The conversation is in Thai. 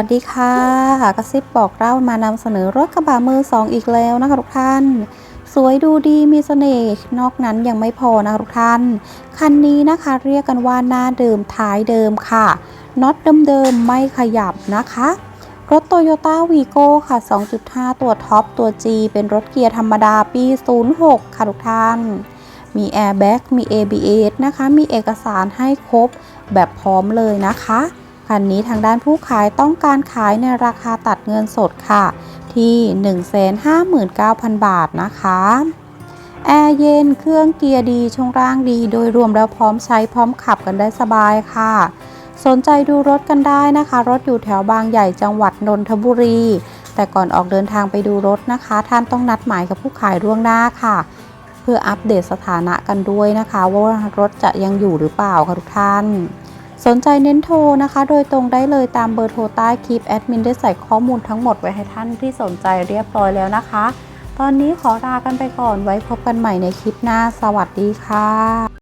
สวัสดีค่ะกระซิบบอกเล่ามานำเสนอรถกระบะมือสองอีกแล้วนะคะทุกท่าน สวยดูดีมีเสน่ห์นอกนั้นยังไม่พอนะคะทุกท่าน คันนี้นะคะเรียกกันว่าหน้าเดิมท้ายเดิมค่ะน็อตเดิมๆไม่ขยับนะคะ รถโตโยต้าวีโก้ค่ะ 2.5 ตัวท็อปตัว G เป็นรถเกียร์ธรรมดาปี 06 ค่ะทุกท่าน มีแอร์แบ็กมี ABS นะคะ มีเอกสารให้ครบแบบพร้อมเลยนะคะ คันนี้ทางด้านผู้ขายต้องการขายในราคาตัดเงินสดค่ะ ที่ 159,000 บาทนะคะแอร์เย็น เครื่องเกียร์ดี ช่วงล่างดี โดยรวมแล้วพร้อมใช้พร้อมขับกันได้สบายค่ะ สนใจดูรถกันได้นะคะ รถอยู่แถวบางใหญ่จังหวัดนนทบุรี แต่ก่อนออกเดินทางไปดูรถนะคะ ท่านต้องนัดหมายกับผู้ขายล่วงหน้าค่ะ เพื่ออัปเดตสถานะกันด้วยนะคะ ว่ารถจะยังอยู่หรือเปล่าค่ะทุกท่าน สนใจเน้นโทรนะคะ โดยตรงได้เลยตามเบอร์โทรใต้คลิปแอดมินได้ใส่ข้อมูลทั้งหมดไว้ให้ท่านที่สนใจเรียบร้อยแล้วนะคะ ตอนนี้ขอลากันไปก่อนไว้พบกันใหม่ในคลิปหน้า สวัสดีค่ะ